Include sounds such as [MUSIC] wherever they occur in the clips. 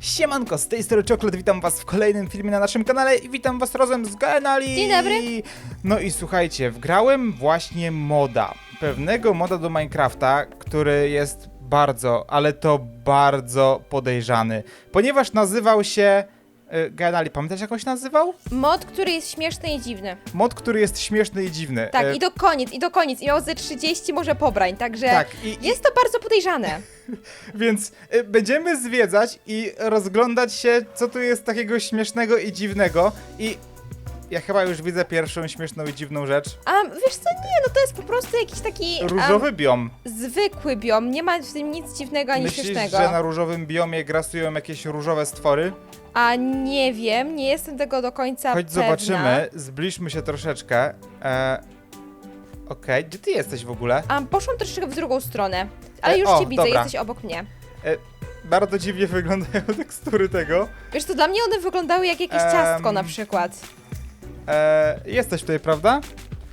Siemanko, z tej strony Czoklet, witam was w kolejnym filmie na naszym kanale i witam was razem z Genali. Dzień dobry. No i słuchajcie, wgrałem właśnie moda, pewnego moda do Minecrafta, który jest bardzo, ale to bardzo podejrzany, ponieważ nazywał się... y, Genali, pamiętasz jak on się nazywał? Mod, który jest śmieszny i dziwny. Mod, który jest śmieszny i dziwny. Tak, Y, i do koniec, i do koniec. I miał ze 30 może pobrań, także tak, i, jest to bardzo podejrzane. [LAUGHS] Więc y, będziemy zwiedzać i rozglądać się, co tu jest takiego śmiesznego i dziwnego. I ja chyba już widzę pierwszą śmieszną i dziwną rzecz. A wiesz co, nie, no to jest po prostu jakiś taki Różowy biom. zwykły biom. Nie ma w tym nic dziwnego ani Myślisz, śmiesznego. że na różowym biomie grasują jakieś różowe stwory? A nie wiem, nie jestem tego do końca Chodź pewna. zobaczymy, zbliżmy się troszeczkę. E, Okej, gdzie ty jesteś w ogóle? A poszłam troszeczkę w drugą stronę, ale E, już o, cię widzę, dobra. jesteś obok mnie. Bardzo dziwnie wyglądają [LAUGHS] tekstury tego. Wiesz co, dla mnie one wyglądały jak jakieś Em, ciastko na przykład. E, jesteś tutaj, prawda?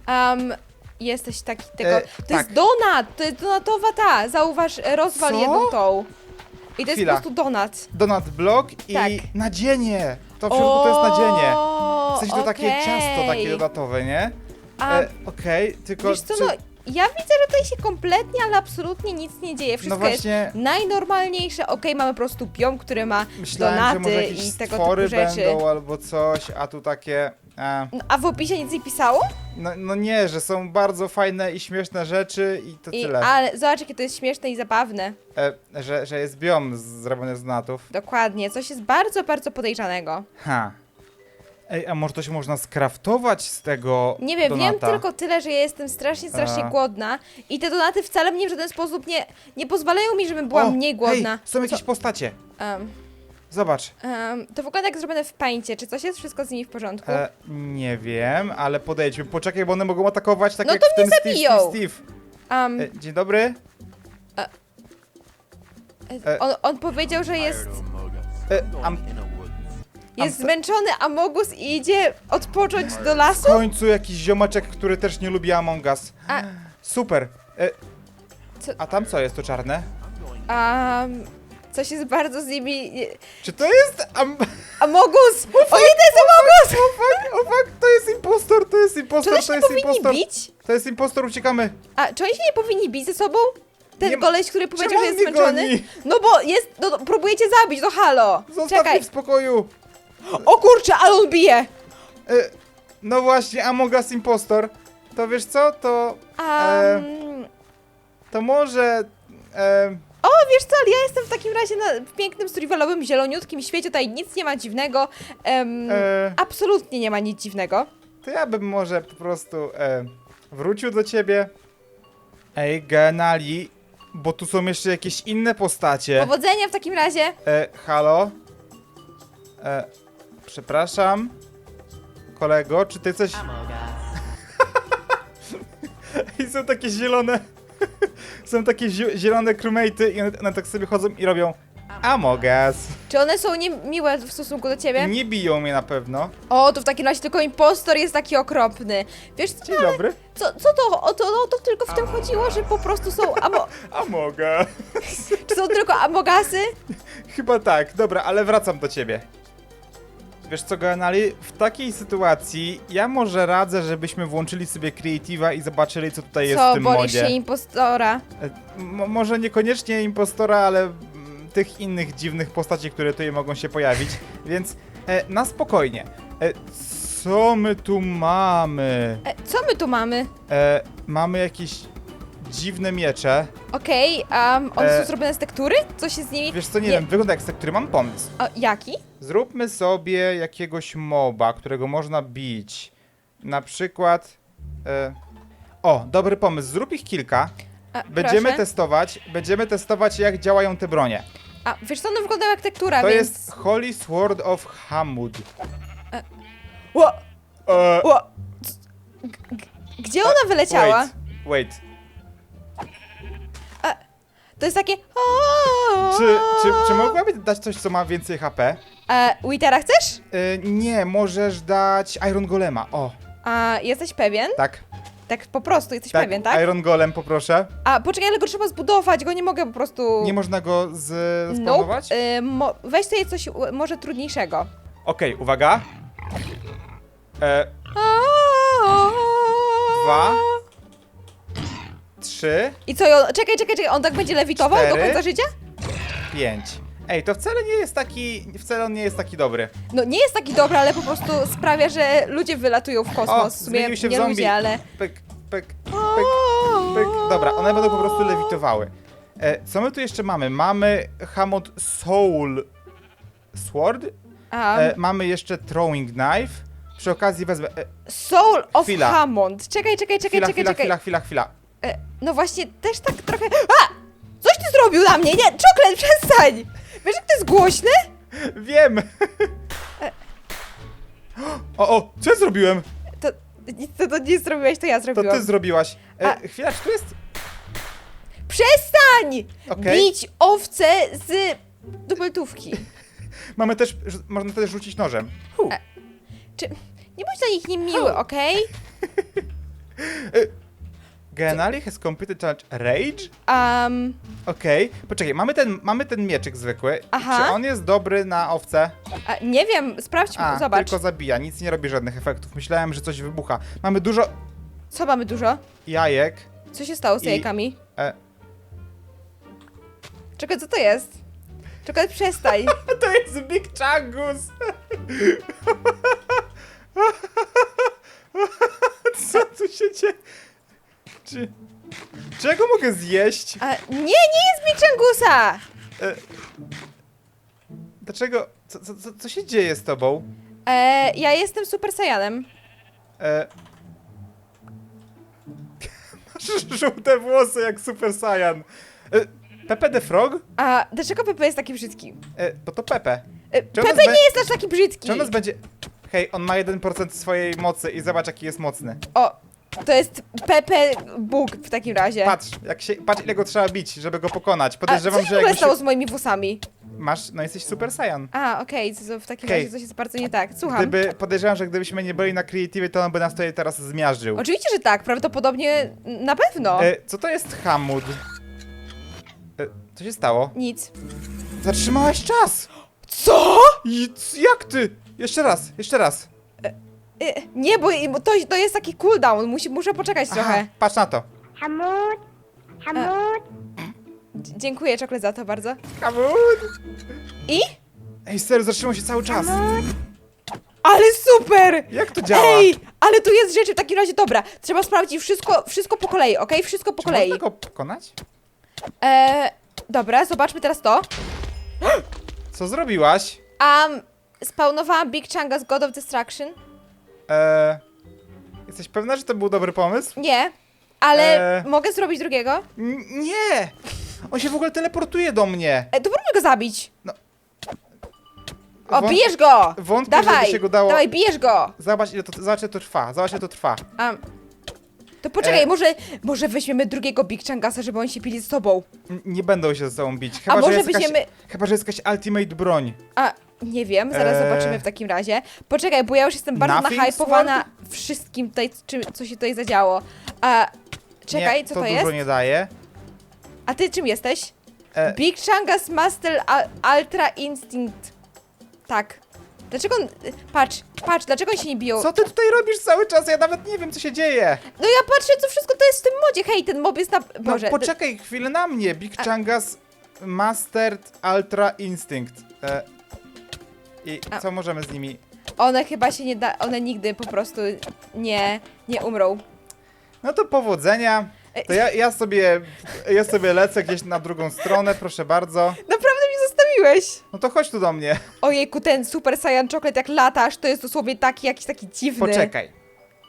Um, jesteś taki tego. E, to tak. jest donat! To jest donatowa ta! Zauważ, e, rozwal Co? jedną tą. I to jest Chwila. po prostu donat. Donut block i Tak. nadzienie. To w środku to jest nadzienie. W sensie to takie okej. ciasto takie dodatowe, nie? A E, Okej, tylko wiesz co, czy... no ja widzę, że tutaj się kompletnie, ale absolutnie nic nie dzieje. no Wszystko właśnie jest najnormalniejsze. Okej, mamy po prostu biom, który ma myślałem, że donaty może jakieś i tego typu rzeczy. będą albo coś, a tu takie... E, No, a w opisie nic nie pisało? no, no nie, że są bardzo fajne i śmieszne rzeczy i to I, tyle. ale zobacz, jakie to jest śmieszne i zabawne. E, że, że jest biom z- zrobiony z natów. Dokładnie, coś jest bardzo, bardzo podejrzanego. Ha. Ej, a może to się można skraftować z tego Nie wiem, donata? wiem tylko tyle, że ja jestem strasznie, strasznie A. głodna i te donaty wcale mnie w żaden sposób nie, nie pozwalają mi, żebym była O, mniej głodna. Hej, są jakieś Co? postacie. Um, Zobacz. um, to wygląda jak zrobione w pańcie. Czy coś jest wszystko z nimi w porządku? E, nie wiem, ale podejdźmy. Poczekaj, bo one mogą atakować tak No jak to w tym mnie Steve, zabiją. Steve, Steve. Um, E, dzień dobry. e- on, on powiedział, że jest, E, am, jest zmęczony Amogus i idzie odpocząć do w lasu. końcu jakiś ziomaczek, który też nie lubi Among Us. A, Super. E, Co? a tam co jest to czarne? um, coś jest bardzo z nimi... Czy to jest am... Amogus! [LAUGHS] O nie, to jest Amogus! O fuck, o fuck, to jest impostor, to jest Czy impostor, one się to nie jest powinni impostor. bić? To jest impostor, uciekamy. A czy oni się nie powinni bić ze sobą? Ten Nie- koleś, który powiedział, Czemu że on jest mnie zmęczony? goni? No bo jest, no, no próbujecie zabić, to halo! Zostaw Czekaj, mnie w spokoju. O kurczę, ale on bije! E, no właśnie, Among Us impostor. To wiesz co, to... E, Um, to może... E, o, wiesz co, ale ja jestem w takim razie na, w pięknym, survivalowym, zieloniutkim świecie, tutaj nic nie ma dziwnego. Em, e, Absolutnie nie ma nic dziwnego. to ja bym może po prostu e, wrócił do ciebie. Ej, Genali, bo tu są jeszcze jakieś inne postacie. Powodzenia w takim razie. E, halo? E, przepraszam. Kolego, czy ty coś... [LAUGHS] I są takie zielone... [LAUGHS] są takie zi- zielone crewmate'y i one, one tak sobie chodzą i robią Amogas. Czy one są niemiłe w stosunku do ciebie? Nie biją mnie na pewno. O, to w takim razie tylko impostor jest taki okropny. Wiesz co, Dzień dobry. co, co to, o to, no, to tylko w tym chodziło, że po prostu są amo... [LAUGHS] Amogas. Czy są tylko amogasy? Chyba tak. Dobra, ale wracam do ciebie. Wiesz co, Ganali? W takiej sytuacji ja może radzę, żebyśmy włączyli sobie Creative'a i zobaczyli, co tutaj jest w Co, tym boisz modzie. się impostora? E, mo- może niekoniecznie impostora, ale mm, tych innych dziwnych postaci, które tutaj mogą się pojawić, [LAUGHS] więc e, na spokojnie. E, co my tu mamy? E, co my tu mamy? E, mamy jakieś dziwne miecze. Okej, um, one E, są zrobione z tektury? Co się z nimi... Wiesz co, nie, wiem, wygląda jak z który mam pomysł. O, jaki? Zróbmy sobie jakiegoś moba, którego można bić. Na przykład... E, o, dobry pomysł, zrób ich kilka. A, Będziemy proszę. testować, będziemy testować jak działają te bronie. A, wiesz co, one wyglądają jak tektura, To więc... jest Holy Sword of Hamud. Ło, E, ło, c- g- g- Gdzie ona wyleciała? Wait, wait. To jest takie... Czy, czy, czy mogłaby dać coś, co ma więcej HP? E, Witera chcesz? E, nie, możesz dać Iron Golema. O, A, jesteś pewien? tak. Tak po prostu, jesteś Tak, pewien, tak? Iron Golem poproszę. A poczekaj, ale go trzeba zbudować, go nie mogę po prostu... Nie można go z... Nope. spawnować? Y, mo... Weź sobie coś może trudniejszego. Okej, uwaga. E, Dwa. Trzy, I co, i on... czekaj, czekaj, czekaj, on tak będzie lewitował do Cztery. końca życia? pięć. Ej, to wcale nie jest taki... Wcale on nie jest taki dobry. No nie jest taki dobry, ale po prostu sprawia, że ludzie wylatują w kosmos. O, w sumie zmienił się w nie zombie. ludzie, ale... Pyk, pyk, pyk, pyk. Dobra, one będą po prostu lewitowały. E, co my tu jeszcze mamy? Mamy Hammond Soul Sword. Um, E, mamy jeszcze Throwing Knife. Przy okazji wezmę... E, Soul of chwila. Hammond. Czekaj, czekaj, czekaj, chwila, czekaj, chwila, czekaj. chwila, chwila, chwila. E, no właśnie, też tak trochę... A! Coś ty zrobił na mnie! Nie, czoklet, przestań! Wiesz, jak to jest głośne? Wiem! [LAUGHS] O, o, co ja zrobiłem? To, nic to, to nie zrobiłeś, to ja To zrobiłam. ty zrobiłaś. E, A- chwila, czy tu jest... Przestań! Okej. Bić owce z dubeltówki. [LAUGHS] Mamy też... rzu- Można też rzucić nożem. Hu. E. Czy... Nie bądź dla nich niemiły, okej? [LAUGHS] Geniali has completed challenge Rage? Um, Okej. Poczekaj, mamy ten, mamy ten mieczyk zwykły. Aha. Czy on jest dobry na owce? a, nie wiem, sprawdź, A, zobacz. tylko zabija, nic nie robi żadnych efektów. Myślałem, że coś wybucha. Mamy dużo Co mamy dużo? jajek. Co się stało z I- jajkami? E, Czekaj, co to jest? Czekaj, przestań. [LAUGHS] to jest Big Changus! [LAUGHS] Co tu się dzieje? Czy... Czego mogę zjeść? A, nie, nie jest Bichangusa! E, dlaczego? Co, co, co, się dzieje z tobą? E, ja jestem Super Saiyanem. E... [LAUGHS] Masz żółte włosy jak Super Saiyan. E, Pepe the Frog? A dlaczego Pepe jest taki brzydki? E, bo to Pepe. E, Pepe nie jest aż taki brzydki. Czy on nas będzie... Hej, on ma 1% swojej mocy i zobacz jaki jest mocny. O, to jest Pepe Bóg w takim razie. Patrz, jak się, patrz ile go trzeba bić, żeby go pokonać. A co Podejrzewam, się w że ogóle jak stało się... z moimi włosami? Masz, no jesteś Super Saiyan. A, okej, w takim razie coś jest bardzo nie tak. Słucham. Gdyby, podejrzewam, że gdybyśmy nie byli na Creative, to on by nas tutaj teraz zmiażdżył. Oczywiście, że tak, prawdopodobnie na pewno. E, co to jest Hamud? E, co się stało? Nic. Zatrzymałaś czas! Co? I, c- jak ty? Jeszcze raz, jeszcze raz. E, nie, bo bo to, to jest taki cooldown, Musi, muszę poczekać Aha, trochę. patrz na to. Hamud, D- dziękuję, czoklet, za to bardzo. Hamud! I? Ej, serio, zatrzymał się cały czas. Ale super! Jak to działa? Ej, ale tu jest rzeczy w takim razie, dobra, trzeba sprawdzić wszystko, wszystko po kolei, okej? Wszystko po Czy kolei. można go pokonać? E, dobra, zobaczmy teraz to. Co zrobiłaś? Um, spawnowałam Big Changa z God of Destruction. Eee, jesteś pewna, że to był dobry pomysł? Nie, ale E. mogę zrobić drugiego? N- nie! On się w ogóle teleportuje do mnie. E, to próbuj go zabić. No. O, Wąt- bijesz go! wątpię, Dawaj, żeby się go dało- dawaj, bijesz go! Zobacz ile to, zobacz ile to trwa, zobacz ile to trwa. Um, to poczekaj, E. może, może weźmiemy drugiego Big Changasa, żeby oni się pili z tobą. N- Nie będą się ze sobą bić. A Chyba, może że jest jakaś, chyba, że jest jakaś ultimate broń. A, nie wiem, zaraz Eee. zobaczymy w takim razie. Poczekaj, bo ja już jestem bardzo Nothing nahypowana wszystkim tutaj, czym, co się tutaj zadziało. A, czekaj, nie, co to, to, dużo jest? nie daje. A ty czym jesteś? E, Big Changas Master Al- Ultra Instinct. Tak. Dlaczego on... Patrz, patrz, dlaczego oni się nie biją? co ty tutaj robisz cały czas? Ja nawet nie wiem co się dzieje. No ja patrzę, co wszystko to jest w tym modzie. Hej, ten mob jest na... No Boże. poczekaj chwilę na mnie. Big Changas Mastered Ultra Instinct. E, I A. co możemy z nimi? One chyba się nie da... One nigdy po prostu nie... Nie umrą. No to powodzenia. To ja, ja, sobie, ja sobie lecę gdzieś na drugą stronę, proszę bardzo. Naprawdę mi zostawiłeś. No to chodź tu do mnie. Ojejku, ten Super Saiyan Chocolate jak latasz, to jest dosłownie taki, jakiś taki dziwny. Poczekaj.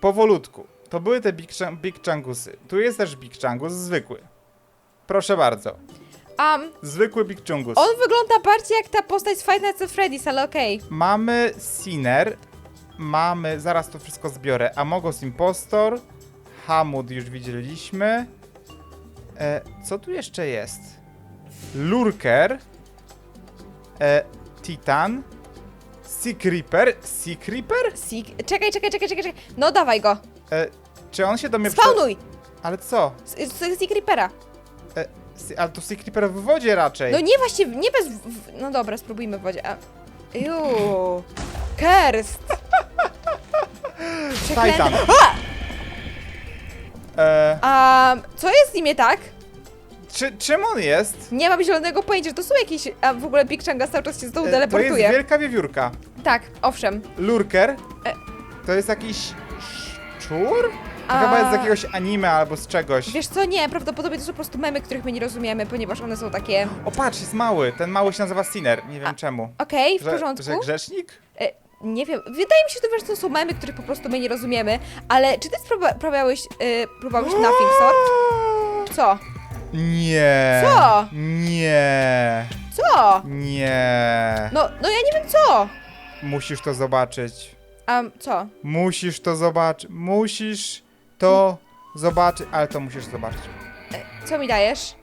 Powolutku. To były te Big, Chang- big Changusy. Tu jest też Big Changus zwykły. Proszę bardzo. Um, Zwykły Big Changus. on wygląda bardziej jak ta postać z Five Nights at Freddy's, ale okej. Mamy Sinner. Mamy, zaraz to wszystko zbiorę. Amogos Impostor. Hamud już widzieliśmy. E, co tu jeszcze jest? Lurker. E, Titan. Sea Creeper. Sea Creeper? Czekaj, czekaj, czekaj, czekaj, czekaj. No dawaj go. E, Czy on się do mnie... prze- Spawnuj! Ale co? Z, z, z Creepera. Ale to Sea Creeper w wodzie raczej. No nie właśnie, nie bez... w- No dobra, spróbujmy w wodzie. A... Juuu. Kerst. [LAUGHS] Przeklęty. Titan. E, A co jest z nim nie tak? czy, czym on jest? Nie mam zielonego pojęcia, że to są jakieś... A w ogóle Big Changa cały czas się z tą E, to teleportuje. jest wielka wiewiórka. Tak, owszem. Lurker. E. To jest jakiś szczur? To A- chyba jest z jakiegoś anime albo z czegoś. Wiesz co, nie, prawdopodobnie to są po prostu memy, których my nie rozumiemy, ponieważ one są takie... O patrz, jest mały. Ten mały się nazywa Sinner. Nie wiem czemu. Okej, w Że, porządku. że grzesznik? E, nie wiem, wydaje mi się, że to, wiesz, to są memy, których po prostu my nie rozumiemy, ale czy ty spróba- próbowałeś, y, próbowałeś Nothing Sort? Co? Nie. Co? Nie. Co? Nie. No, no ja nie wiem co. Musisz to zobaczyć. A co? Musisz to zobaczyć. Musisz to zobaczyć. Ale to musisz zobaczyć. Co mi dajesz?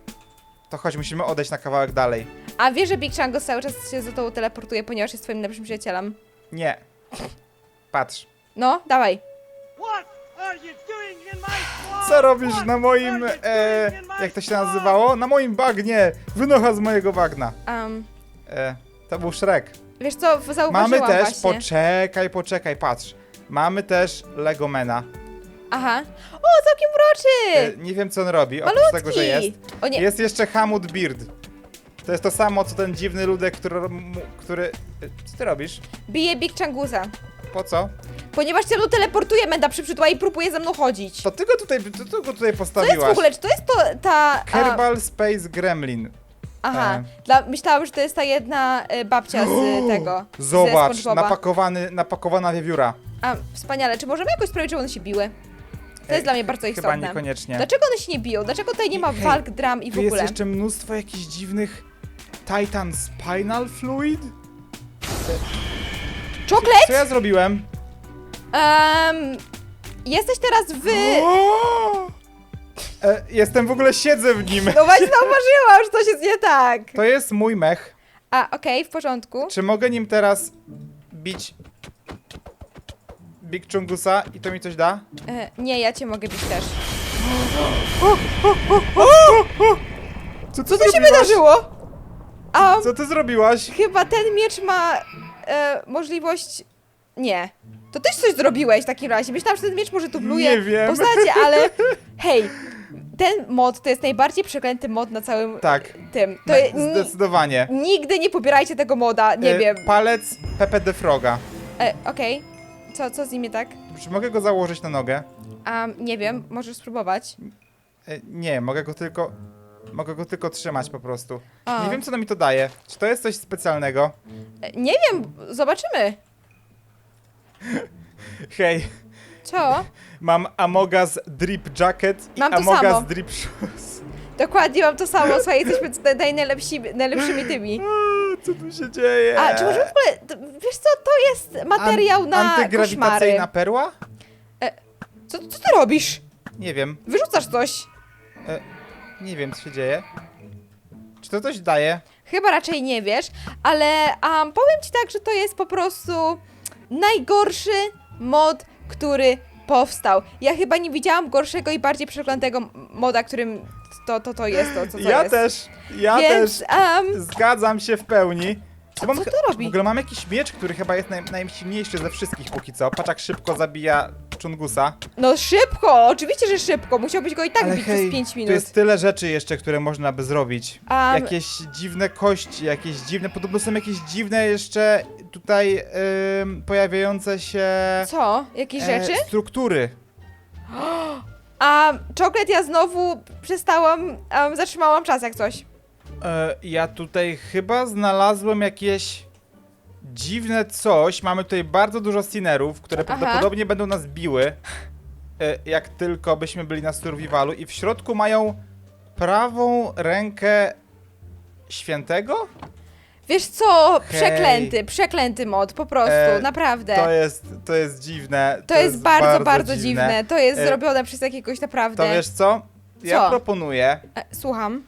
To chodź, musimy odejść na kawałek dalej. A wiesz, że Big Chango cały czas się za tobą teleportuje, ponieważ jest twoim najlepszym przyjacielem. Nie. Patrz. No, dawaj. What are you doing in my swamp? Co robisz What na moim, are you e, doing in my jak to się nazywało? Na moim bagnie! Wynocha z mojego bagna. Um, E, to był Shrek. wiesz co, zauważyłam Mamy też, właśnie. poczekaj, poczekaj, patrz. Mamy też Legomena. Aha. O, całkiem E, uroczy! nie wiem co on robi, oprócz Malutki! tego, że jest. O nie, Jest jeszcze Hamut Beard. To jest to samo, co ten dziwny ludek, który... mu- który... e, Co ty robisz? bije Big Changusa. Po co? Ponieważ cię tu teleportuje, Menda przyprzydła i próbuje ze mną chodzić. To ty go tutaj, to ty go tutaj Co jest postawiłaś. w ogóle? Czy to jest to ta... A, Kerbal Space Gremlin. aha, e. Dla, myślałam, że to jest ta jedna y, babcia z [GASPS] tego. Zobacz, SpongeBoba. napakowany, napakowana wiewióra. A, wspaniale. Czy możemy jakoś sprawić, żeby one się biły? To jest dla mnie bardzo Chyba istotne. niekoniecznie. Dlaczego one się nie biją? Dlaczego tutaj nie ma Hej, walk, dram i w Tu jest ogóle? jeszcze mnóstwo jakichś dziwnych Titan Spinal Fluid? Czoklet? Co ja zrobiłem? Um, jesteś teraz w... O! E, jestem w ogóle siedzę w nim. No właśnie zauważyłam, że coś jest nie tak. To jest mój mech. A, okej, w porządku. Czy mogę nim teraz bić Big Chungusa i to mi coś da? E, nie, ja cię mogę bić też. Co, Co tu się wydarzyło? A, Co ty zrobiłaś? chyba ten miecz ma e, możliwość... Nie. To też coś zrobiłeś w takim razie. Myślałam, że ten miecz może dubluje Nie wiem. postacie, ale [LAUGHS] hej, ten mod to jest najbardziej przeklęty mod na całym Tak, tym. To je, ni- zdecydowanie. nigdy nie pobierajcie tego moda, nie E, wiem. Palec Pepe de Froga. E, Okej. Co, co z nim nie tak? Czy mogę go założyć na nogę? A, nie wiem, możesz spróbować. E, Nie, mogę go tylko. Mogę go tylko trzymać po prostu. A. Nie wiem, co nam mi to daje. Czy to jest coś specjalnego? E, nie wiem, zobaczymy. [LAUGHS] Hej, Co? mam Amogas Drip Jacket i Mam to Amogas samo. Drip Shoes. Dokładnie mam to samo, słuchaj, jesteśmy tutaj naj- najlepsi, najlepszymi tymi. [LAUGHS] Co tu się dzieje? A, czy możemy w ogóle, to- wiesz co, to jest materiał na koszmary. Antygrawitacyjna perła? Co, co ty robisz? Nie wiem. Wyrzucasz coś. Nie wiem, co się dzieje. Czy to coś daje? Chyba raczej nie wiesz, ale um, powiem ci tak, że to jest po prostu najgorszy mod, który powstał. Ja chyba nie widziałam gorszego i bardziej przeklętego m- moda, którym to, to, to jest to, co to ja jest. też. Ja Więc, też. Zgadzam się w pełni. Co- mam co to robi? W ogóle mam jakiś miecz, który chyba jest naj, najsilniejszy ze wszystkich póki co. Patrz jak szybko zabija Chungusa. no szybko, oczywiście, że szybko. Musiałbyś go i tak bić przez 5 tu minut. jest tyle rzeczy jeszcze, które można by zrobić. Um, Jakieś dziwne kości, jakieś dziwne, podobno są jakieś dziwne jeszcze tutaj ym, pojawiające się Co? Jakieś e, rzeczy? struktury. [GASPS] [GASPS] A czoklet ja znowu przestałam, zatrzymałam czas jak coś. E, ja tutaj chyba znalazłem jakieś dziwne coś. Mamy tutaj bardzo dużo sinerów, które Aha. prawdopodobnie będą nas biły. E, jak tylko byśmy byli na survivalu. I w środku mają prawą rękę świętego? Wiesz co? Hej. Przeklęty, przeklęty mod, po prostu, E, naprawdę. To jest, to jest dziwne. To jest bardzo, bardzo, dziwne. To jest E, zrobione przez jakiegoś naprawdę. To wiesz co? Ja Co? proponuję, E, słucham.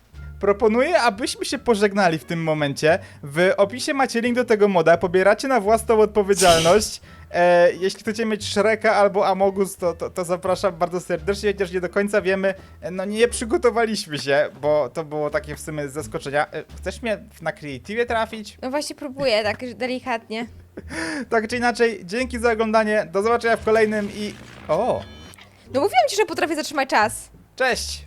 Proponuję, abyśmy się pożegnali w tym momencie. W opisie macie link do tego moda, pobieracie na własną odpowiedzialność. E, jeśli chcecie mieć Shreka albo Amogus, to, to, to zapraszam bardzo serdecznie, chociaż nie do końca wiemy, e, no nie przygotowaliśmy się, bo to było takie w sumie zaskoczenia. E, chcesz mnie na Creative trafić? No właśnie próbuję, tak delikatnie. [LAUGHS] Tak czy inaczej, dzięki za oglądanie, do zobaczenia w kolejnym i... O, No mówiłam ci, że potrafię zatrzymać czas. cześć!